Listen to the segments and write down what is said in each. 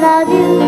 সারাদিন আজ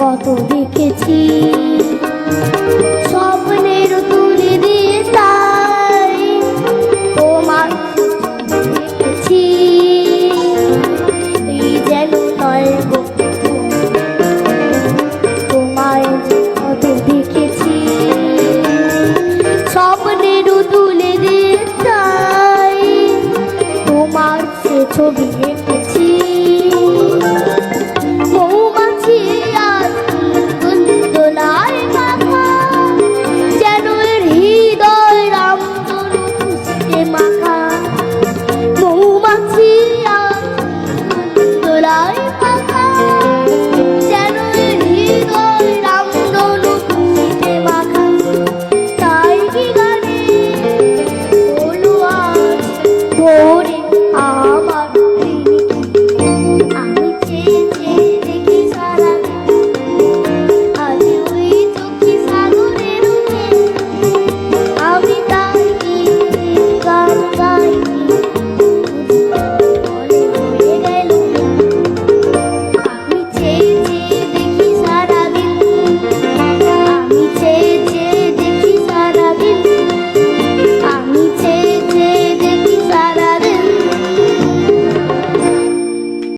কত দেখেছি। স্বপ্নের তুলে দিয়ে তাই তোমার দেখেছি। এই যেন নয় তোমায় কত দেখেছি। তুলে তোমার ছবি এঁকেছি।